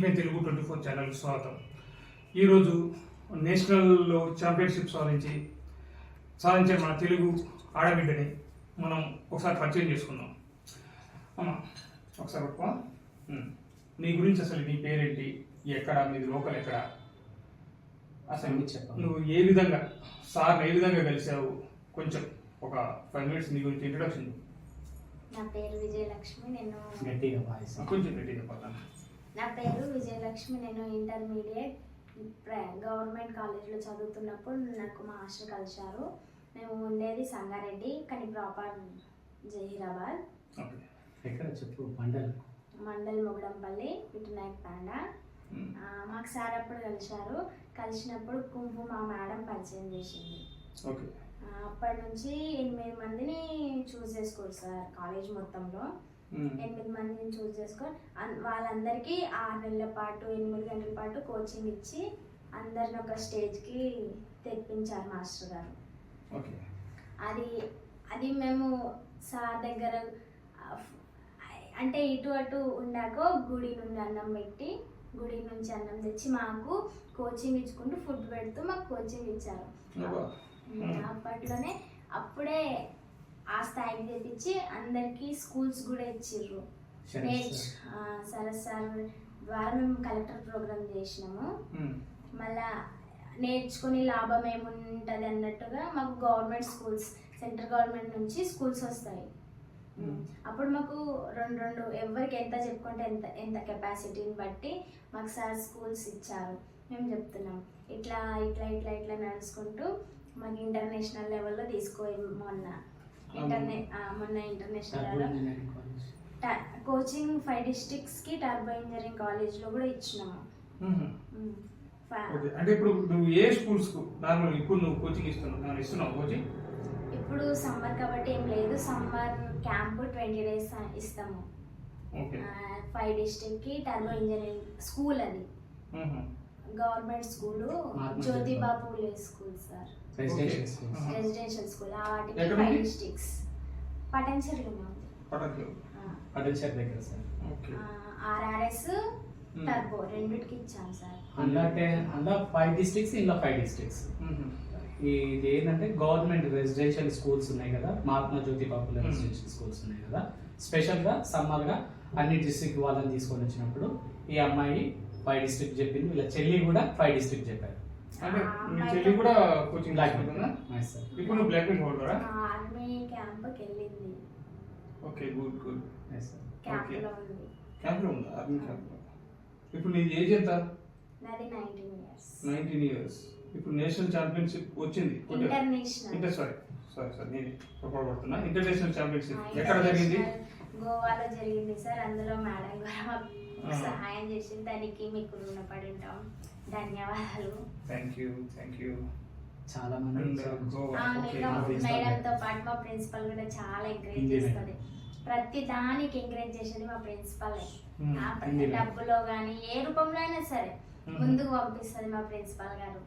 TV Telugu twenty four ఛానల్కి స్వాగతం. ఈరోజు నేషనల్లో ఛాంపియన్షిప్ సాధించి సాధించే మన తెలుగు ఆడబిడ్డని మనం ఒకసారి పరిచయం చేసుకుందాం. అమ్మా ఒకసారి పట్టుకో. నీ గురించి అసలు నీ పేరేంటి? ఎక్కడ? మీది లోకల్ ఎక్కడ? అసలు. నువ్వు ఏ విధంగా సార్ని ఏ విధంగా కలిసావు? కొంచెం ఒక ఫైవ్ మినిట్స్ నీ గురించి ఇంట్రడక్షన్ నా పేరు విజయలక్ష్మి నేను గట్టిగా వాయిస్. కొంచెం చెప్పాలా నా పేరు విజయలక్ష్మి. నేను ఇంటర్మీడియట్ గవర్నమెంట్ కాలేజ్లో చదువుతున్నప్పుడు నాకు మా మాస్టర్ కలిశారు. మేము ఉండేది సంగారెడ్డి కానీ ప్రాపర్ జహీరాబాద్. ఎక్కడ చెప్పు? మండల్. మండల్ మొగడంపల్లి విటునాయక్. ఆ, మాకు సార్ అప్పుడు కలిశారు. కలిసినప్పుడు కుంపు మా మేడం పరిచయం చేసింది. అప్పటి నుంచి ఎనిమిది మందిని చూస్ చేసుకోరు సార్ కాలేజ్ మొత్తంలో. ఎనిమిది మందిని చూస్ చేసుకొని వాళ్ళందరికీ ఆరు నెలల పాటు ఎనిమిది గంటల పాటు కోచింగ్ ఇచ్చి అందరిని ఒక స్టేజ్కి తెప్పించారు మాస్టర్ గారు. అది అది మేము సార్ దగ్గర అంటే ఇటు అటు ఉండాక గుడి నుండి అన్నం పెట్టి గుడి నుంచి అన్నం తెచ్చి మాకు కోచింగ్ ఇచ్చుకుంటూ ఫుడ్ పెడుతూ మాకు కోచింగ్ ఇచ్చారు. ఉమ్, అప్పట్లోనే అప్పుడే ఆ స్థాయికి తెప్పించి అందరికీ స్కూల్స్ కూడా ఇచ్చిర్రు. సరస్ సార్ ద్వారా మేము కలెక్టర్ ప్రోగ్రామ్ చేసినాము. మళ్ళా నేర్చుకుని లాభం ఏముంటుంది అన్నట్టుగా మాకు గవర్నమెంట్ స్కూల్స్ సెంట్రల్ గవర్నమెంట్ నుంచి స్కూల్స్ వస్తాయి. అప్పుడు మాకు రెండు రెండు ఎవరికి ఎంత చెప్పుకుంటే ఎంత ఎంత కెపాసిటీని బట్టి మాకు సార్ స్కూల్స్ ఇచ్చారు. మేము చెప్తున్నాం. ఇట్లా ఇట్లా ఇట్లా ఇట్లా నడుచుకుంటూ మాకు ఇంటర్నేషనల్ లెవెల్లో తీసుకోయి మొన్న ఇంటర్నే మొన్న ఇంటర్నేషనల్ కాలేజ్. కోచింగ్ ఫైవ్ డిస్ట్రిక్ట్స్కి టర్బో ఇంజనీరింగ్ కాలేజ్లో కూడా ఇచ్చినాము అంటే ఇప్పుడు నువ్వు ఏ స్కూల్స్కు నార్మల్ ఇప్పుడు నువ్వు కోచింగ్ ఇస్తున్నావు నేను ఇస్తున్నావు కోచింగ్? ఇప్పుడు సమ్మర్ కాబట్టి ఏం లేదు సమ్మర్ క్యాంప్ ట్వంటీ డేస్ ఇస్తాము. ఫైవ్ డిస్ట్రిక్ట్కి టర్బో ఇంజనీరింగ్ స్కూల్ అది. Government school Mahatma Jyotiba Phule school sir. Residential. Schools Uh-huh. Residential school ఆ వాటికి ఎక్కడ ఫైవ్ ఉంది? డిస్ట్రిక్ట్స్ పటంచెరులో ఉంది పటల్చర్ దగ్గర సార్ ఓకే ఆర్ఆర్ఎస్. టర్బో రెండిటికి ఇచ్చాం సార్ అందులో అందులో ఫైవ్ డిస్ట్రిక్ట్స్ ఇందులో ఫైవ్ డిస్ట్రిక్ట్స్. ఇది ఏంటంటే గవర్నమెంట్ రెసిడెన్షియల్ స్కూల్స్ ఉన్నాయి కదా మహాత్మా జ్యోతి బాపుల. రెసిడెన్షియల్ స్కూల్స్ ఉన్నాయి కదా స్పెషల్గా సమ్మర్గా అన్ని డిస్ట్రిక్ట్ వాళ్ళని తీసుకొని వచ్చినప్పుడు ఈ అమ్మాయి ఫైవ్ డిస్ట్రిక్ట్ చెప్పింది వీళ్ళ చెల్లి కూడా ఫైవ్ డిస్ట్రిక్ట్ చెప్పారు అంటే మీ చెల్లి కూడా కోచింగ్ తీసుకుంటుందా ఇప్పుడు నువ్వు బ్లాక్ బెల్ట్ హోల్డరా ఆర్మీ క్యాంప్కి వెళ్ళింది okay good good. Nice sir క్యాంప్లో ఉంది. ఆర్మీ ఇప్పుడు నీ ఏజ్ ఎంత? నాది నైన్టీన్ ఇయర్స్ ఇప్పుడు నేషనల్ ఛాంపియన్షిప్ వచ్చింది. International inter sorry sorry sir నేను పొరపడుతున్నా ఇంటర్నేషనల్ ఛాంపియన్షిప్ ఎక్కడ జరిగింది? గోవాలో జరిగింది సార్ అందులో మేడం గారు. సహాయం చేసి దానికి మీకు రుణపడి ఉంటాం ధన్యవాదాలు. థ్యాంక్ యూ థ్యాంక్ యూ చాలా మంది uh, మేడంతో పాటు మా ప్రిన్సిపల్ కూడా చాలా ఎంకరేజ్ చేస్తుంది. ప్రతి దానికి ఎంకరేజ్ చేసేది మా ప్రిన్సిపల్. Hmm. డబ్బులో కానీ ఏ రూపంలో అయినా సరే Hmm. ముందుకు పంపిస్తుంది మా ప్రిన్సిపల్ గారు.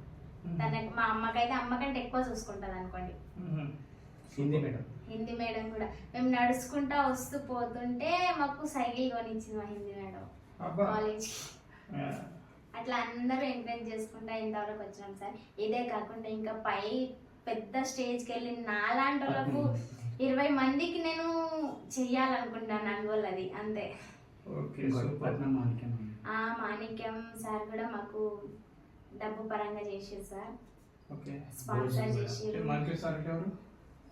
Hmm. తనకి మా అమ్మకైతే అమ్మకంటే ఎక్కువ చూసుకుంటుంది అనుకోండి. హిందీ మేడం. హిందీ మేడం కూడా. మేము నడుచుకుంటా వస్తూ పోతుంటే మాకు సైకిల్ కొనిచ్చింది మా హిందీ మేడం. కాలేజ్. అట్లా అందరూ ఎంకరేజ్ చేసుకుంటా ఇంతవరకు వచ్చినాం సార్. ఇదే కాకుండా ఇంకా పై పెద్ద స్టేజ్కి వెళ్ళి నాలాంటి వాళ్ళకు ఇరవై మందికి నేను చెయ్యాలనుకుంటాను అనుకోలేదు అది అంతే మాణిక్యం ఆ మాణిక్యం సార్ కూడా మాకు డబ్బు పరంగా చేసారు సార్. ఓకే. స్పాన్సర్ చేసి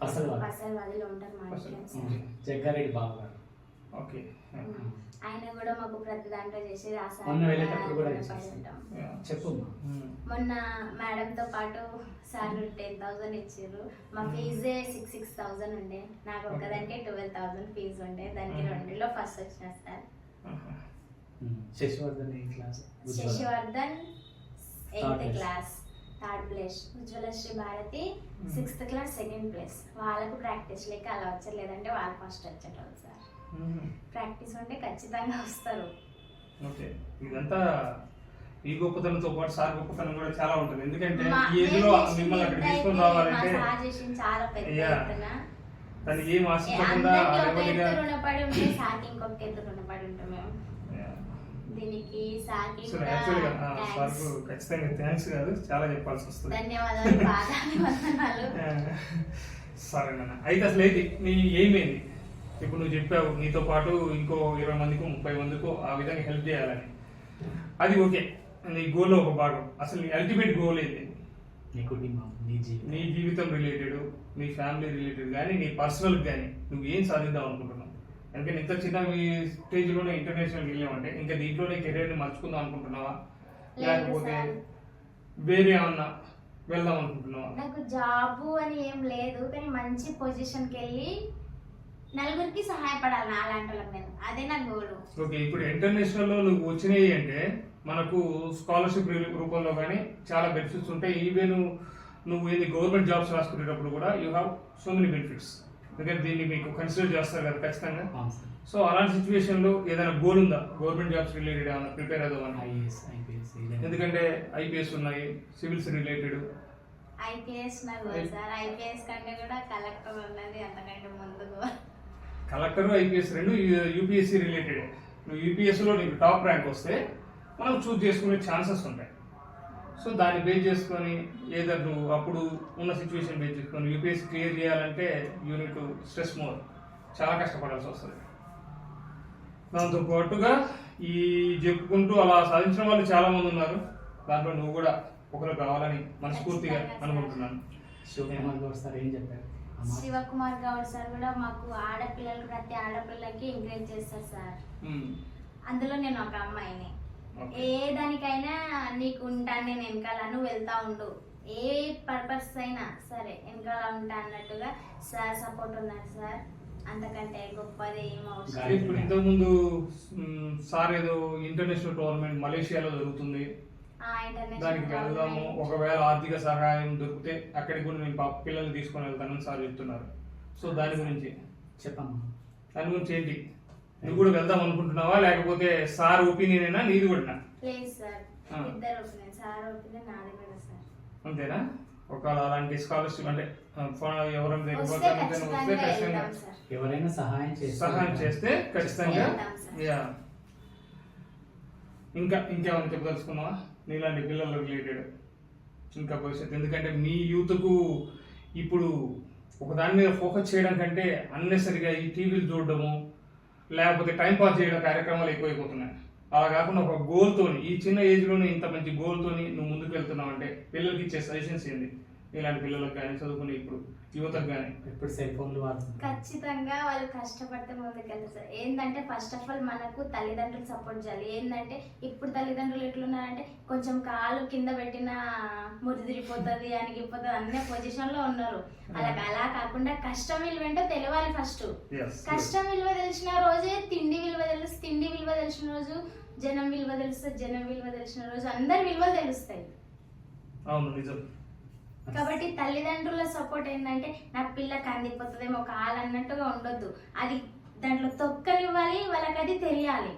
అసలు వాళ్ళు. పసల్ వాదిలో ఉంటారు మాణిక్యం సార్. జగ్గారెడ్డి బాబు గారు. ఆయన కూడా మాకు ప్రతి దాంట్లో. ఉంటాం. చెప్పు. మొన్న మేడంతో పాటు సార్ టెన్ థౌసండ్ ఇచ్చారు. మా ఫీజే సిక్స్ సిక్స్ థౌసండ్ ఉండే. నాకు ఒక్కదానికే ట్వెల్వ్ థౌసండ్ ఫీజు ఉండే. దానికి. రెండులో ఫస్ట్ వచ్చిన sir. Shashivardhan Shashivardhan eighth. Class. Third place. Ujwalashri Bharati Mhm. Sixth class second place. వాళ్ళకు ప్రాక్టీస్ లేక అలా వచ్చలేదంటే వాళ్ళు ఫస్ట్ వచ్చేటోళ్ళు సార్. ప్రాక్టీస్ ఉంటే ఖచ్చితంగా వస్తారు. ఓకే. ఇదంతా ఈ గొప్పతనంతో పాటు సార్ గొప్పతనం కూడా చాలా ఉంటుంది. ఎందుకంటే ఈ మిమ్మల్ని అక్కడ తీసుకొని రావాలంటే చాలా పెద్ద తను ఏం ఆశించకుండా రుణపడి ఉంటే ఇంకొక రుణపడి ఉంటాం మేము దీనికి ఖచ్చితంగా థ్యాంక్స్ కాదు చాలా చెప్పాల్సి వస్తుంది. ధన్యవాదాలు సరేనన్న అయితే అసలు ఏంటి? నీ ఏమైంది? ఇప్పుడు నువ్వు చెప్పావు నీతో పాటు ఇంకో ఇరవై మందికి ముప్పై మందికి ఆ విధంగా హెల్ప్ చేయాలని. అది ఓకే. నీ గోల్ ఒక భాగం. అసలు నీ అల్టిమేట్ గోల్ ఏంటి నీ కుటుంబం నీ జీవితం. నీ జీవితం రిలేటెడ్ నీ ఫ్యామిలీ రిలేటెడ్ కానీ నీ పర్సనల్ కానీ నువ్వు ఏం సాధిద్దాం అనుకుంటున్నావు? ఎందుకంటే ఇంత చిన్న మీ స్టేజ్లోనే ఇంటర్నేషనల్ వెళ్ళామంటే ఇంకా దీంట్లోనే కెరీర్ని మర్చుకుందాం అనుకుంటున్నావా? లేకపోతే. వేరే ఏమన్నా వెళ్దాం అనుకుంటున్నావా? నాకు జాబు అని ఏం లేదు కానీ మంచి పొజిషన్కి వెళ్ళి నలుగురికి సహాయపడాలి నా అలాంటి నేను అదే నా గోలు. ఓకే ఇప్పుడు ఇంటర్నేషనల్లో నువ్వు వచ్చినాయి అంటే మనకు స్కాలర్షిప్ రూపంలో కానీ చాలా బెనిఫిట్స్ ఉంటాయి. ఈవెన్ నువ్వు ఇది గవర్నమెంట్ జాబ్స్ రాసుకునేటప్పుడు కూడా you have so many benefits ఎందుకంటే దీన్ని మీకు కన్సిడర్ చేస్తారు కదా ఖచ్చితంగా. సో అలాంటి సిచ్యువేషన్లో ఏదైనా గోల్ ఉందా? గవర్నమెంట్ జాబ్స్ రిలేటెడ్ ఏమైనా ప్రిపేర్ అవుదామని? ఐఏఎస్ ఐపీఎస్ ఎందుకంటే ఐపీఎస్ ఉన్నాయి సివిల్స్ రిలేటెడ్ ఐపీఎస్ నా గోల్ సార్. ఐపీఎస్ కంటే కూడా కలెక్టర్ ఉన్నది అంతకంటే ముందు. కలెక్టర్ ఐపీఎస్ రెండు యూపీఎస్సీ రిలేటెడ్ నువ్వు యూపీఎస్లో నీకు టాప్ ర్యాంక్ వస్తే మనం చూస్ చేసుకునే ఛాన్సెస్ ఉంటాయి. సో దాన్ని బేస్ చేసుకొని ఏదో నువ్వు అప్పుడు ఉన్న సిచ్యువేషన్ బేస్ చేసుకొని యూపీఎస్సీ క్లియర్ చేయాలంటే యూనిట్ స్ట్రెస్ మోర్ చాలా కష్టపడాల్సి వస్తుంది. దాంతో పాటుగా ఈ చెప్పుకుంటూ అలా సాధించిన వాళ్ళు చాలా మంది ఉన్నారు. దాంట్లో నువ్వు కూడా ఒకరు కావాలని మనస్ఫూర్తిగా అనుకుంటున్నాను. శివకుమార్ గౌడ్ సార్ ఏం చెప్పారు? శివకుమార్ గౌడ్ సార్ కూడా మాకు ఆడపిల్లలు ప్రతి ఆడపిల్లకి ఎంకరేజ్ చేస్తారు సార్. అందులో నేను ఒక అమ్మాయిని. ఏ దానికైనా నీకు ఉంటాను నేను వెనకాల నువ్వు వెళ్తా ఉండు ఏ పర్పస్ అయినా సరే వెనకాల ఉంటా అన్నట్టుగా సార్ సపోర్ట్ ఉన్నారు సార్ అంతకంటే గొప్పది. ఇప్పుడు ఇంతకుముందు సార్ ఏదో ఇంటర్నేషనల్ టోర్నమెంట్ మలేషియాలో జరుగుతుంది దానికి వెళ్దాము. ఒకవేళ ఆర్థిక సహాయం దొరికితే అక్కడికి కూడా నేను పాప పిల్లల్ని తీసుకొని వెళ్తానని సార్ చెప్తున్నారు. సో దాని గురించి చెప్పమ్మా. దాని గురించి ఏంటి? నువ్వు కూడా వెళ్దాం అనుకుంటున్నావా? లేకపోతే సార్ ఒపీనియన్ అయినా నీది కూడా లేదు సార్. ఆ. ఇద్దరు ఒపీనియన్. సార్ ఒపీనియన్ నాది కూడా సార్. అంతేనా? ఒకవేళ అలాంటి స్కాలర్షిప్ అంటే ఎవరైనా వస్తే ఖచ్చితంగా ఎవరైనా సహాయం చేస్తే సహాయం చేస్తే ఖచ్చితంగా ఇంకా ఇంకేమైనా చెప్పదలుచుకున్నావా? నీలాంటి పిల్లల రిలేటెడ్ ఇంకా భవిష్యత్తు. ఎందుకంటే మీ యూత్కు ఇప్పుడు ఒక దాని మీద ఫోకస్ చేయడం కంటే అన్నెసరిగా ఈ టీవీలు చూడడము లేకపోతే టైం పాస్ చేయడం కార్యక్రమాలు ఎక్కువైపోతున్నాయి. అలా కాకుండా ఒక గోల్తోని ఈ చిన్న ఏజ్లోనే ఇంత మంచి గోల్తోని నువ్వు ముందుకు వెళ్తున్నావు అంటే పిల్లలకి ఇచ్చే సజెషన్స్ ఏంది? ఇలాంటి పిల్లలకు కానీ చదువుకునే ఇప్పుడు యువతకు కానీ ఇప్పుడు సెల్ ఫోన్లు వాడుతున్నారు? ఖచ్చితంగా వాళ్ళు కష్టపడితే ముందుకెళ్తారు సార్ ఏంటంటే ఫస్ట్ ఆఫ్ ఆల్ మనకు తల్లిదండ్రులు సపోర్ట్ చేయాలి. ఏంటంటే ఇప్పుడు తల్లిదండ్రులు ఎట్లున్నారంటే కొంచెం కాలు కింద పెట్టిన మురిదిరిపోతుంది అణిగిపోతుంది అనే పొజిషన్లో ఉన్నారు. అలా అలా కాకుండా కష్టం విలువ ఏంటో తెలియాలి ఫస్ట్ కష్టం విలువ తెలిసిన రోజే తిండి విలువ తెలుసు తిండి విలువ తెలిసిన రోజు జనం విలువ తెలుస్తుంది జనం విలువ తెలిసిన రోజు అందరి విలువలు తెలుస్తాయి. అవును నిజం. కాబట్టి తల్లిదండ్రుల సపోర్ట్ ఏంటంటే నా పిల్ల కందిపోతుందేమో కాలు అన్నట్టుగా ఉండొద్దు. అది దాంట్లో తొక్కనివ్వాలి వాళ్ళకి అది తెలియాలి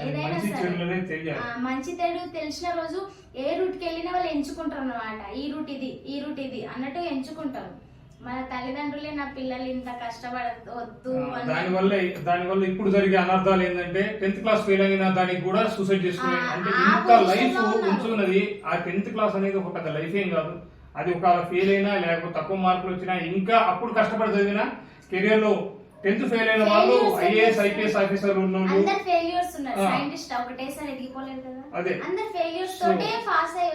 ఏదైనా మంచి సరే. మంచి చెడు తెలిసిన రోజు ఏ రూట్కి వెళ్ళినా వాళ్ళు ఎంచుకుంటారు అన్నమాట ఈ రూట్ ఇది ఈ రూట్ ఇది అన్నట్టు ఎంచుకుంటారు. మన తల్లిదండ్రులే నా పిల్లలు ఇంత కష్టపడవద్దు దానివల్ల దానివల్ల ఇప్పుడు జరిగే అనర్థాలు ఏంటంటే టెన్త్ క్లాస్ ఫెయిల్ అయిన దానికి కూడా సూసైడ్ చేసుకునే ఆ, అంటే ఇంత లైఫ్. ఉంచుకున్నది ఆ టెన్త్ క్లాస్ అనేది ఒక పెద్ద లైఫ్ ఏం కాదు. అది ఒక ఫెయిల్ అయినా లేకపోతే తక్కువ మార్కులు వచ్చినా ఇంకా అప్పుడు కష్టపడి చదివిన కెరియర్లో టెన్త్ ఫెయిల్ అయిన వాళ్ళు ఐఏఎస్ ఐపీఎస్ ఆఫీసర్ ఫెయిల్యూర్స్ ఉన్నారు. ఆ. సైంటిస్ట్ ఒకటేసారి ఎదిగిపోలేదు కదా? అదే. అందరు ఫెయిల్యూర్స్ తోటే పాస్ అయ్యి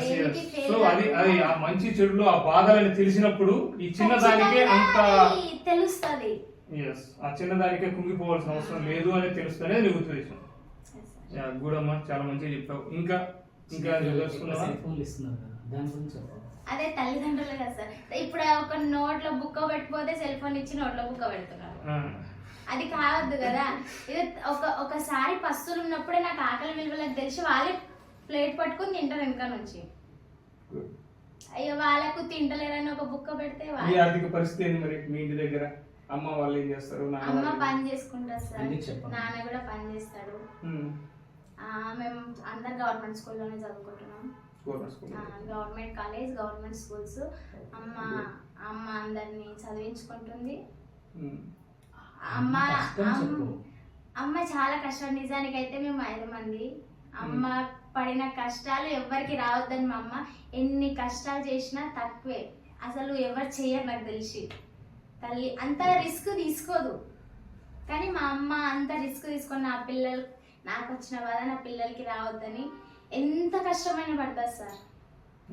దేనికి సో అది అది ఆ మంచి చెడులు ఆ బాధలని తెలిసినప్పుడు ఈ చిన్నదానికే అంత ఖచ్చితంగా అది తెలుస్తది. ఎస్ ఆ చిన్నదానికే కుంగిపోవాల్సిన అవసరం లేదు అనేది తెలుస్తూనే నీ ఉద్దేశం యా, గుడమ్మ చాలా మంచిగా చెప్పావు. ఇంకా ఇంకా తెలుసుకున్నావా సెల్ ఫోన్లు ఇస్తున్నారు కదా దాని గురించి చెప్పండి అదే తల్లిదండ్రులు కదా సార్. ఇప్పుడు ఒక నోట్లో బుక్క పెట్టిపోతే సెల్ ఫోన్ ఇచ్చి నోట్లో బుక్క పెడుతున్నారు. అది కావద్దు కదా. ఇది ఒక ఒకసారి పస్తులు ఉన్నప్పుడే నాకు ఆకలి విలువలకు తెలిసి వాళ్ళే ప్లేట్ పట్టుకొని తింటారు వెనక నుంచి. అయ్యో వాళ్ళకు తింటలేరని ఒక బుక్క పెడితే మీ ఆర్థిక పరిస్థితి మరి? మీ ఇంటి దగ్గర అమ్మ వాళ్ళు ఏం చేస్తారు? అమ్మ పని చేసుకుంటారు సార్. నాన్న కూడా పని చేస్తాడు. మేము అందరు గవర్నమెంట్ స్కూల్లోనే చదువుకుంటున్నాం. గవర్నమెంట్ కాలేజ్ గవర్నమెంట్ స్కూల్స్ అమ్మ అమ్మ అందరినీ చదివించుకుంటుంది. అమ్మ అమ్మ చాలా కష్టం. నిజానికి అయితే మేము ఐదు మంది. అమ్మ పడిన కష్టాలు ఎవరికి రావద్దని మా అమ్మ ఎన్ని కష్టాలు చేసినా తక్కువే. అసలు ఎవరు చేయరు నాకు తెలిసి. తల్లి అంత రిస్క్ తీసుకోదు. కానీ మా అమ్మ అంత రిస్క్ తీసుకొని నా పిల్లలు నాకు వచ్చిన బాధ నా పిల్లలకి రావద్దని ఎంత కష్టమైన పడుతుంది సార్.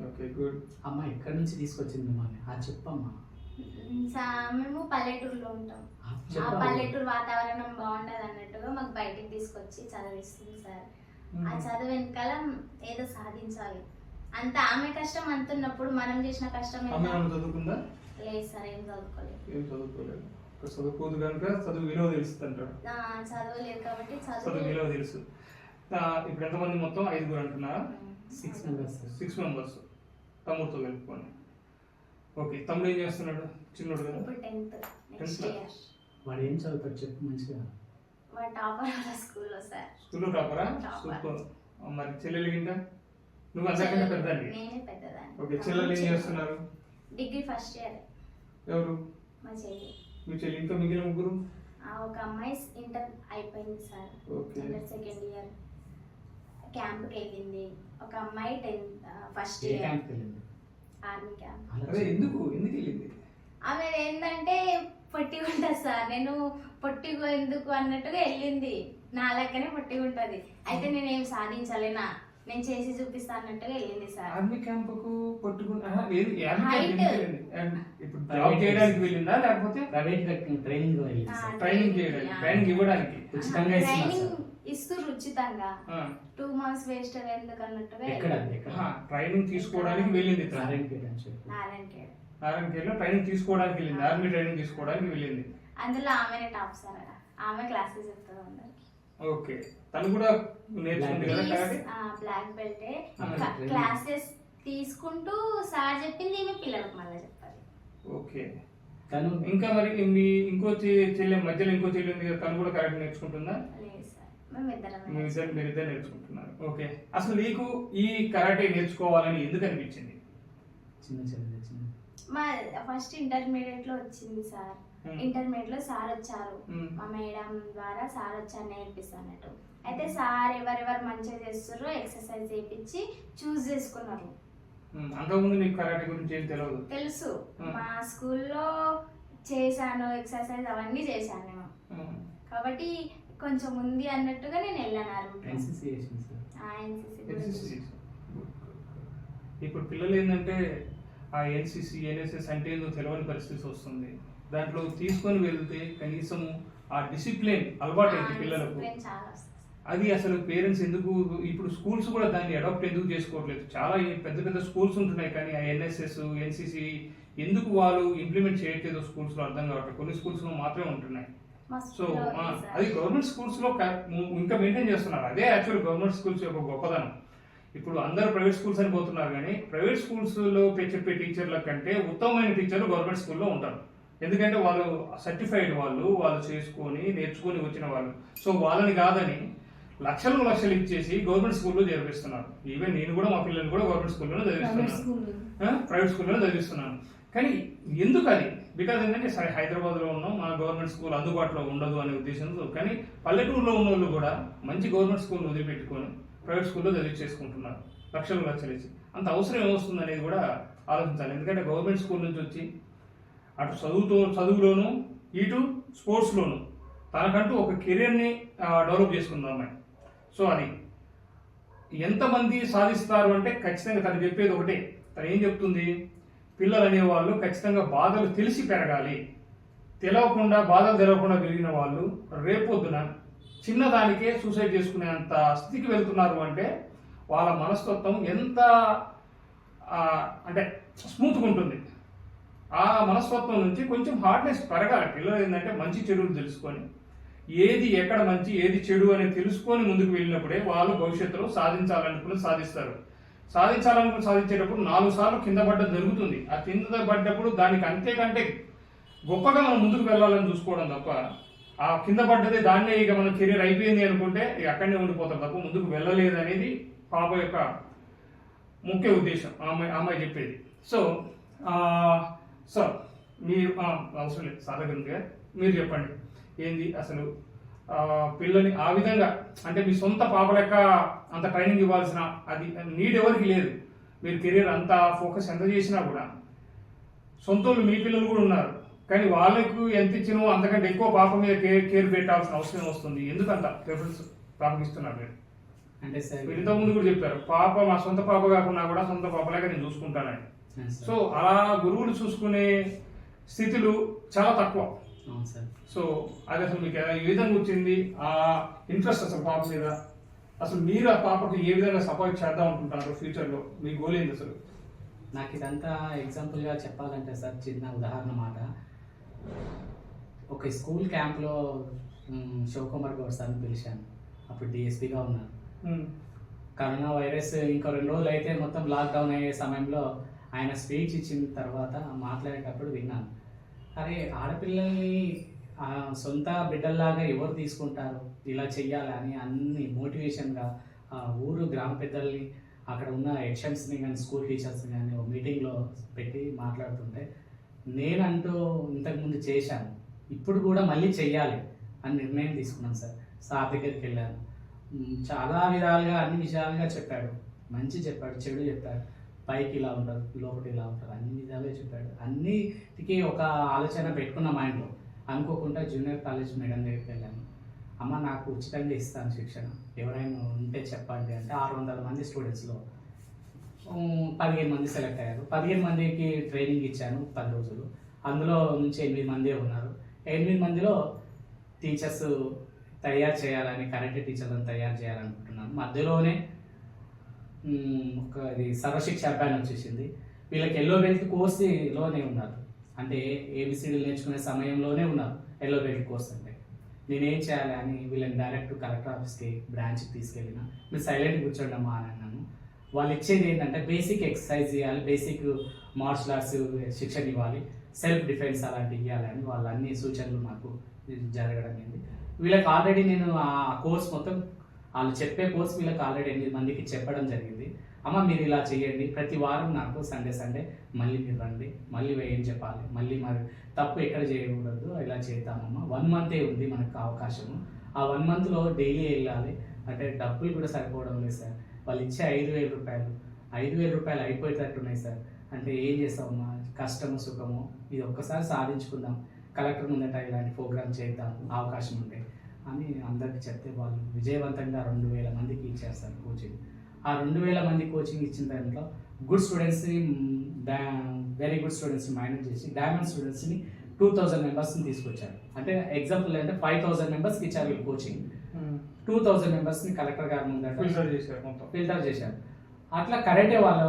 Okay good. అమ్మ ఎక్కడి నుంచి తీసుకొచ్చింది మిమ్మల్ని? ఆ చెప్పమ్మా. సా- మేము పల్లెటూరులో ఉంటాం. ఆ ఆ చెప్పమ్మా. పల్లెటూరు వాతావరణం బాగుండదు అన్నట్టుగా మాకు బయటికి తీసుకొచ్చి చదివిస్తుంది సార్. ఆ చదువు వెనకాల ఏదో సాధించాలి. అంత ఆమె కష్టం అంత ఉన్నప్పుడు మనం చేసిన కష్టం ఎంత? అమ్మ ఏమైనా చదువుకుందా? లేదు సార్ ఏం చదువుకోలేదు. ఏం చదువుకోలేదు. ఒక చదువుకోదు కనుక చదువు విలువ తెలుస్తుంది అంటాడు. ఆ, చదువు కాబట్టి విలువ తెలుసు. ఇప్పుడు ఎంతమంది మొత్తం? ఐదుగురు అంటున్నారా? సిక్స్ మెంబర్స్ సిక్స్ మెంబర్స్ తమ్ముడితో కలుపుకొని. ఓకే తమ్ముడు ఏం చేస్తున్నాడు? చిన్నోడు కదా? ఇప్పుడు టెన్త్ వాడు ఏం చదువుతాడు చెప్పు మంచిగా. స్కూల్లో సార్. స్కూల్లో టాపరా? Topper. సూపర్. మరి చెల్లెలు గింట నువ్వు అంతకంటే పెద్దాన్ని నేనే పెద్దదాన్ని. ఓకే చెల్లెలు ఏం చేస్తున్నారు? Degree first year. ఎవరు? మా చెల్లి. మీ చెల్లి ఇంకా మిగిలిన ముగ్గురు? ఆ, ఒక అమ్మాయి ఇంటర్ అయిపోయింది sir. Okay. Inter second year. క్యాంప్కి వెళ్ళింది. ఒక అమ్మాయి tenth first year. Army camp. ఎందుకు? ఎందుకు వెళ్ళింది? ఆమె ఏంటంటే పొట్టిగా ఉంటుంది సార్. నేను పొట్టిగా ఎందుకు అన్నట్టుగా వెళ్ళింది. నా లెక్కనే పొట్టిగా ఉంటుంది అయితే నేను ఏం సాధించలేనా? నేను చేసి చూపిస్తా అన్నట్టుగా వెళ్ళింది సార్. ఆర్మీ లేదు. క్యాంప్ ఇప్పుడు జాబ్ చేయడానికి వెళ్ళిందా? లేకపోతే ప్రైవేట్ ట్రైనింగ్ చేయడానికి ఇవ్వడానికి. ఉచితంగా ట్రైనింగ్ టూ మంత్స్ వేస్ట్ ఎందుకు అన్నట్టుగా ఎక్కడ? ట్రైనింగ్ తీసుకోవడానికి వెళ్ళింది తను. నారాయణపేట అని చెప్పి. నారాయణ ఖేడ్ నారాయణఖేడ్లో ట్రైనింగ్ తీసుకోవడానికి వెళ్ళింది. ఆర్మీ ట్రైనింగ్ తీసుకోవడానికి వెళ్ళింది. అందులో ఆమెనే టాప్ సార్ ఆమె క్లాసెస్ చెప్తుంది అందరికి ఓకే. తను కూడా నేర్చుకుంది కదా కరాటే బ్లాక్ బెల్టే. క్లాసెస్ తీసుకుంటూ సార్ చెప్పింది ఈమె పిల్లలకు మళ్ళీ చెప్పాలి. ఓకే. తను ఇంకా మరి మీ ఇంకో చెల్లె మధ్యలో ఇంకో చెల్లి ఉంది కదా తను కూడా కరాటే నేర్చుకుంటుందా? లేదు సార్. మేము ఇద్దరం మీ ఇద్దరు మీరు ఇద్దరు నేర్చుకుంటున్నారు. ఓకే. అసలు నీకు ఈ కరాటే నేర్చుకోవాలని ఎందుకు అనిపించింది? చిన్న చిన్న. మా ఫస్ట్ ఇంటర్మీడియట్లో వచ్చింది సార్. ఇంటర్మీడియట్లో సార్ వచ్చారు. Hmm. మా మేడం ద్వారా సార్ వచ్చారు నేర్పిస్తానట్టు అయితే సార్ ఎవరెవరు మంచిగా చేస్తారో ఎక్సర్సైజ్ చేయించి చూస్ చేసుకున్నారు. ఉమ్, అంతకుముందు నీకు కరాటే గురించి ఏం తెలియదు తెలుసు. Hmm. మా స్కూల్లో చేశాను ఎక్సర్సైజ్ అవన్నీ చేశాను నేను. కాబట్టి కొంచెం ఉంది అన్నట్టుగా నేను వెళ్ళాను. ఇప్పుడు పిల్లలు ఏంటంటే ఆ ఎన్సిసి ఎన్ఎస్ఎస్ అంటే ఏదో తెలియని పరిస్థితి వస్తుంది. దాంట్లో తీసుకొని వెళ్తే కనీసం ఆ డిసిప్లిన్ అలవాటు పిల్లలకు. అది అసలు పేరెంట్స్ ఎందుకు ఇప్పుడు స్కూల్స్ కూడా దాన్ని అడాప్ట్ ఎందుకు చేసుకోవట్లేదు? చాలా పెద్ద పెద్ద స్కూల్స్ ఉంటున్నాయి కానీ ఆ ఎన్ఎస్ఎస్ ఎన్సిసి ఎందుకు వాళ్ళు ఇంప్లిమెంట్ చేయట్లేదు స్కూల్స్లో అర్థం కావట్లేదు. కొన్ని స్కూల్స్లో మాత్రమే ఉంటున్నాయి. సో. అది గవర్నమెంట్ స్కూల్స్లో ఇంకా మెయింటైన్ చేస్తున్నారు. అదే యాక్చువల్ గవర్నమెంట్ స్కూల్స్ యొక్క గొప్పదనం ఇప్పుడు అందరూ ప్రైవేట్ స్కూల్స్ అని పోతున్నారు కానీ ప్రైవేట్ స్కూల్స్లో చెప్పే టీచర్ల కంటే ఉత్తమమైన టీచర్లు గవర్నమెంట్ స్కూల్లో ఉంటారు. ఎందుకంటే వాళ్ళు సర్టిఫైడ్ వాళ్ళు వాళ్ళు చేసుకొని నేర్చుకొని వచ్చిన వాళ్ళు. సో వాళ్ళని కాదని లక్షలు లక్షలు ఇచ్చేసి గవర్నమెంట్ స్కూల్లో చేర్పిస్తున్నారు. ఈవెన్ నేను కూడా మా పిల్లల్ని కూడా గవర్నమెంట్ స్కూల్లోనే చదివిస్తున్నాను. ప్రైవేట్ స్కూల్లో చదివిస్తున్నాను. కానీ ఎందుకు అది? బికాజ్ ఏంటంటే సరే హైదరాబాద్లో ఉన్నాం మన గవర్నమెంట్ స్కూల్ అందుబాటులో ఉండదు అనే ఉద్దేశంతో కానీ పల్లెటూరులో ఉన్న వాళ్ళు కూడా మంచి గవర్నమెంట్ స్కూల్ వదిలిపెట్టుకొని ప్రైవేట్ స్కూల్లో చదివించేసుకుంటున్నారు లక్షలు లక్షలు ఇచ్చి. అంత అవసరం ఏమొస్తుంది అనేది కూడా ఆలోచించాలి. ఎందుకంటే గవర్నమెంట్ స్కూల్ నుంచి వచ్చి అటు చదువుతో చదువులోను ఇటు స్పోర్ట్స్లోను తనకంటూ ఒక కెరీర్ని డెవలప్ చేసుకుందాం అమ్మాయి. సో అది. ఎంతమంది సాధిస్తారు అంటే ఖచ్చితంగా తను చెప్పేది ఒకటే. తను ఏం చెప్తుంది? పిల్లలు అనేవాళ్ళు ఖచ్చితంగా బాధలు తెలిసి పెరగాలి. తెలవకుండా బాధలు తెలవకుండా పెరిగిన వాళ్ళు రేపొద్దున చిన్నదానికే సూసైడ్ చేసుకునేంత స్థితికి వెళ్తున్నారు అంటే వాళ్ళ మనస్తత్వం ఎంత అంటే స్మూత్గా ఉంటుంది. ఆ మనస్తత్వం నుంచి కొంచెం హార్డ్నెస్ పెరగాలి. పిల్లలు ఏంటంటే మంచి చెడులు తెలుసుకొని ఏది ఎక్కడ మంచి ఏది చెడు అనేది తెలుసుకొని ముందుకు వెళ్ళినప్పుడే వాళ్ళు భవిష్యత్తులో సాధించాలనుకుని సాధిస్తారు. సాధించాలనుకుని సాధించేటప్పుడు నాలుగు సార్లు కింద పడ్డం జరుగుతుంది. ఆ కింద పడ్డప్పుడు దానికి అంతేకంటే గొప్పగా మనం ముందుకు వెళ్ళాలని చూసుకోవడం తప్ప ఆ కింద పడ్డదే దాన్నే ఇక మన కెరీర్ అయిపోయింది అనుకుంటే ఇక అక్కడనే ఉండిపోతాం తప్ప ముందుకు వెళ్ళలేదు అనేది పాప యొక్క ముఖ్య ఉద్దేశం. ఆ అమ్మాయి అమ్మాయి చెప్పేది. సో సో మీరు అవసరం లేదు సార్ దగ్గర మీరు చెప్పండి. ఏంది అసలు? పిల్లని ఆ విధంగా అంటే మీ సొంత పాప లెక్క అంత ట్రైనింగ్ ఇవ్వాల్సిన అది నీడ్ ఎవరికి లేదు. మీరు కెరీర్ అంత ఫోకస్ ఎంత చేసినా కూడా. సొంతలు మీ పిల్లలు కూడా ఉన్నారు. కానీ వాళ్ళకు ఎంత ఇచ్చినో అంతకంటే ఎక్కువ పాప మీద కేర్ కేర్ పెట్టాల్సిన అవసరం వస్తుంది? ఎందుకంత ప్రిఫరెన్స్ పాపకి మీరు? అంటే సార్ ఇంతకు ముందు కూడా చెప్పారు పాప మా సొంత పాప కాకుండా కూడా సొంత పాపలాగా నేను చూసుకుంటానని. సార్. సో అలా గురువులు చూసుకునే స్థితులు చాలా తక్కువ. సార్. సో అది అసలు మీకు ఏ విధంగా వచ్చింది ఆ ఇంట్రెస్ట్ అసలు పాప మీద? అసలు మీరు ఆ పాపకు ఏ విధంగా సపోర్ట్ చేద్దాం అనుకుంటున్నారు ఫ్యూచర్లో? మీ గోల్ ఏంది అసలు? నాకు ఇదంతా ఎగ్జాంపుల్గా చెప్పాలంటే సార్ చిన్న ఉదాహరణ మాట. ఒక స్కూల్ క్యాంప్లో శివకుమార్ గౌడ్ సార్ని పిలిచాను. అప్పుడు డిఎస్పీగా ఉన్నారు. Hmm. కరోనా వైరస్ ఇంకో రెండు రోజులు అయితే మొత్తం లాక్డౌన్ అయ్యే సమయంలో ఆయన స్పీచ్ ఇచ్చిన తర్వాత మాట్లాడేటప్పుడు విన్నాను. అరే ఆడపిల్లల్ని సొంత బిడ్డల్లాగా ఎవరు తీసుకుంటారు? ఇలా చెయ్యాలి అని అన్ని మోటివేషన్గా ఆ ఊరు గ్రామ పెద్దల్ని అక్కడ ఉన్న హెచ్ఎంస్ని కానీ స్కూల్ టీచర్స్ని కానీ ఒక మీటింగ్లో పెట్టి మాట్లాడుతుంటే నేనంటూ ఇంతకుముందు చేశాను. ఇప్పుడు కూడా మళ్ళీ చెయ్యాలి అని నిర్ణయం తీసుకున్నాను సార్. సార్ దగ్గరికి వెళ్ళాను. చాలా విధాలుగా అన్ని విషయాలుగా చెప్పాడు. మంచి చెప్పాడు చెడు చెప్పాడు. పైకి ఇలా ఉంటారు లోపల ఇలా ఉంటారు అన్ని విధాలుగా చెప్పాడు. అన్నిటికీ ఒక ఆలోచన పెట్టుకున్న మైండ్లో అనుకోకుండా జూనియర్ కాలేజ్ మేడం దగ్గరికి వెళ్ళాను. అమ్మ నాకు ఉచితంగా ఇస్తాను శిక్షణ. ఎవరైనా ఉంటే చెప్పండి అంటే ఆరు వందల మంది స్టూడెంట్స్లో. పదిహేను మంది సెలెక్ట్ అయ్యారు. పదిహేను మందికి ట్రైనింగ్ ఇచ్చాను పది రోజులు. అందులో నుంచి ఎనిమిది మందే ఉన్నారు. ఎనిమిది మందిలో టీచర్స్ తయారు చేయాలని కరెంట్ టీచర్లను తయారు చేయాలనుకుంటున్నాను. మధ్యలోనే ఒక ఇది సర్వశిక్ష అభియాన్ వచ్చేసింది. వీళ్ళకి ఎల్లో బెల్ట్ కోర్సులోనే ఉన్నారు. అంటే ఏబిసిడీలు నేర్చుకునే సమయంలోనే ఉన్నారు ఎల్లో బెల్ట్ కోర్స్ అంటే. నేనేం చేయాలి అని వీళ్ళని డైరెక్ట్ కలెక్టర్ ఆఫీస్కి బ్రాంచ్కి తీసుకెళ్ళిన. మీరు సైలెంట్ కూర్చోండి అమ్మా అని అన్నాను. వాళ్ళు ఇచ్చేది ఏంటంటే బేసిక్ ఎక్సర్సైజ్ ఇవ్వాలి బేసిక్ మార్షల్ ఆర్ట్స్ శిక్షణ ఇవ్వాలి సెల్ఫ్ డిఫెన్స్ అలాంటివి ఇవ్వాలని వాళ్ళ అన్ని సూచనలు మాకు జరగడం అయింది వీళ్ళకి ఆల్రెడీ నేను ఆ కోర్స్ మొత్తం వాళ్ళు చెప్పే కోర్స్ వీళ్ళకి ఆల్రెడీ ఎనిమిది మందికి చెప్పడం జరిగింది. అమ్మ మీరు ఇలా చేయండి. ప్రతి వారం నాకు సండే సండే మళ్ళీ మీరు రండి. మళ్ళీ ఏం చెప్పాలి? మళ్ళీ మరి తప్పు ఎక్కడ చేయకూడదు. ఇలా చేద్దామమ్మా. వన్ మంతే ఉంది మనకు అవకాశము. ఆ వన్ మంత్లో డైలీ వెళ్ళాలి? అంటే డబ్బులు కూడా సరిపోవడం లేదు సార్. వాళ్ళు ఇచ్చే ఐదు వేల రూపాయలు. ఐదు వేల రూపాయలు అయిపోయేటట్టున్నాయి సార్. అంటే ఏం చేస్తామమ్మా కష్టము సుఖము? ఇది ఒక్కసారి సాధించుకుందాం. కలెక్టర్ ముందట ఇలాంటి ప్రోగ్రామ్ చేద్దాం అవకాశం ఉంటే అని అందరికి చెప్తే వాళ్ళు విజయవంతంగా రెండు వేల మందికి ఇచ్చేస్తారు కోచింగ్ ఆ రెండు వేల మంది కోచింగ్ ఇచ్చిన దాంట్లో గుడ్ స్టూడెంట్స్ని వెరీ గుడ్ స్టూడెంట్స్ని మైనస్ చేసి డైమండ్ స్టూడెంట్స్ని టూ థౌజండ్ మెంబర్స్ని తీసుకొచ్చారు. అంటే ఎగ్జాంపుల్ అంటే ఫైవ్ థౌసండ్ మెంబర్స్కి ఇచ్చారు వీళ్ళు కోచింగ్ టూ థౌజండ్ మెంబర్స్ని కలెక్టర్ గారి ముందట ఫిల్టర్ చేశారు మొత్తం. ఫిల్టర్ చేశారు. అట్లా కరెంటే వాళ్ళు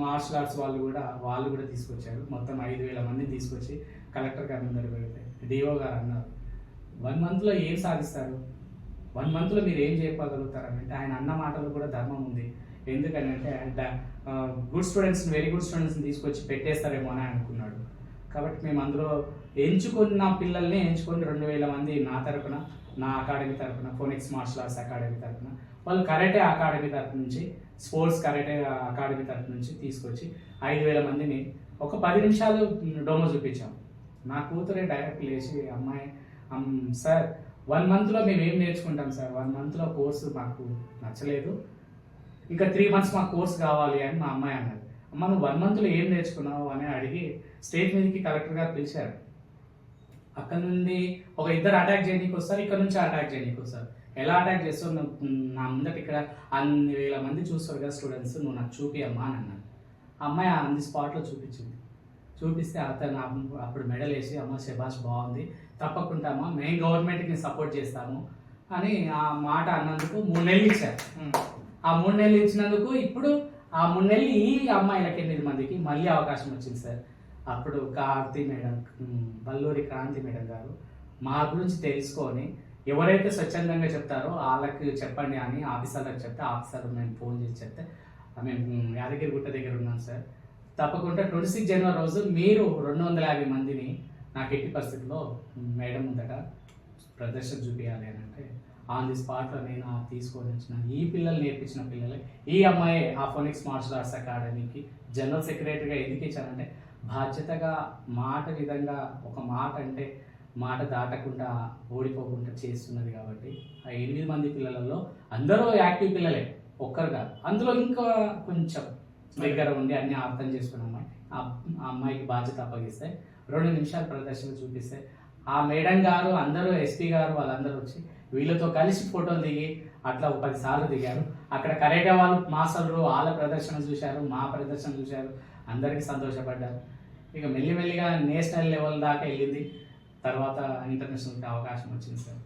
మార్షల్ ఆర్ట్స్ వాళ్ళు కూడా వాళ్ళు కూడా తీసుకొచ్చారు. మొత్తం ఐదు వేల మందిని తీసుకొచ్చి కలెక్టర్ గారి ముందర పెడితే డిఓ గారు అన్నారు వన్ మంత్లో ఏం సాధిస్తారు? వన్ మంత్లో మీరు ఏం చేయగలుగుతారని అంటే ఆయన అన్న మాటలు కూడా ధర్మం ఉంది. ఎందుకని అంటే గుడ్ స్టూడెంట్స్ని వెరీ గుడ్ స్టూడెంట్స్ని తీసుకొచ్చి పెట్టేస్తారేమో అని అనుకున్నాడు. కాబట్టి మేము అందులో ఎంచుకున్న పిల్లల్ని ఎంచుకొని రెండు వేల మంది నా తరపున నా అకాడమీ తరపున ఫోనిక్స్ మార్షల్ ఆర్ట్స్ అకాడమీ తరపున వాళ్ళు కరాటే అకాడమీ తరపు నుంచి స్పోర్ట్స్ కరాటే అకాడమీ తరపు నుంచి తీసుకొచ్చి ఐదు వేల మందిని ఒక పది నిమిషాలు డోమో చూపించాం. నా కూతురే డైరెక్ట్ లేచి అమ్మాయి సార్ వన్ మంత్లో మేము ఏం నేర్చుకుంటాం సార్? వన్ మంత్లో కోర్సు మాకు నచ్చలేదు. ఇంకా త్రీ మంత్స్ మాకు కోర్స్ కావాలి అని మా అమ్మాయి అన్నది. అమ్మ నువ్వు వన్ మంత్లో ఏం నేర్చుకున్నావు? అని అడిగి స్టేట్ మీదకి కలెక్టర్ గారు పిలిచారు. అక్కడ నుండి ఒక ఇద్దరు అటాక్ చేయడానికి వస్తారు ఇక్కడ నుంచి అటాక్ చేయడానికి వస్తారు. ఎలా అటాక్ చేస్తావు? నువ్వు నా ముందట ఇక్కడ అన్ని వేల మంది చూస్తారు కదా స్టూడెంట్స్ నువ్వు నాకు చూపి అమ్మా అని అన్నాను ఆ అమ్మాయి ఆన్ ది స్పాట్లో చూపించింది. చూపిస్తే అతను అప్- అప్పుడు మెడల్ వేసి అమ్మ శబాష్ బాగుంది. తప్పకుండా అమ్మ మేము గవర్నమెంట్కి సపోర్ట్ చేస్తాము. అని ఆ మాట అన్నందుకు మూడు నెలలు ఇచ్చారు. ఆ మూడు నెలలు ఇచ్చినందుకు ఇప్పుడు ఆ మూడు నెలలు ఈ అమ్మాయిలకి ఎనిమిది మందికి మళ్ళీ అవకాశం వచ్చింది సార్. అప్పుడు కార్తీ మేడం బల్లూరి క్రాంతి మేడం గారు మా గురించి తెలుసుకొని ఎవరైతే స్వచ్ఛందంగా చెప్తారో వాళ్ళకి చెప్పండి అని ఆఫీసర్లకు చెప్తే ఆఫీసర్ మేము ఫోన్ చేసి చెప్తే "ఆ, మేము యాదగిరి గుట్ట దగ్గర ఉన్నాం సార్. తప్పకుండా ట్వంటీ సిక్స్ జనవరి రోజు మీరు రెండు వందల యాభై మందిని నాకు ఎట్టి పరిస్థితుల్లో మేడం ముందట ప్రదర్శన చూపించాలి అని అంటే ఆన్ ది స్పాట్లో నేను తీసుకొని వచ్చిన ఈ పిల్లలు నేర్పించిన పిల్లలే ఈ అమ్మాయి ఆ ఫోనిక్స్ మార్షల్ ఆర్ట్స్ అకాడమీకి జనరల్ సెక్రటరీగా ఎందుకు ఇచ్చానంటే బాధ్యతగా మాట విధంగా ఒక మాట అంటే మాట దాటకుండా ఓడిపోకుండా చేస్తున్నది కాబట్టి ఆ ఎనిమిది మంది పిల్లలలో అందరూ యాక్టివ్ పిల్లలే ఒక్కరు కాదు. అందులో ఇంకా కొంచెం దగ్గర ఉండి అన్ని అర్థం చేసుకున్న అమ్మాయి. ఆ అమ్మాయికి బాధ్యత అప్పగిస్తే రెండు నిమిషాలు ప్రదర్శన చూపిస్తే ఆ మేడం గారు అందరూ ఎస్పీ గారు వాళ్ళందరూ వచ్చి వీళ్ళతో కలిసి ఫోటోలు దిగి అట్లా పదిసార్లు దిగారు. అక్కడ కరేట వాళ్ళు మాస్టర్లు వాళ్ళ ప్రదర్శన చూశారు మా ప్రదర్శన చూశారు. అందరికీ సంతోషపడ్డారు. ఇక మెల్లిమెల్లిగా నేషనల్ లెవెల్ దాకా వెళ్ళింది. తర్వాత ఇంటర్నేషనల్కి అవకాశం వచ్చింది సార్.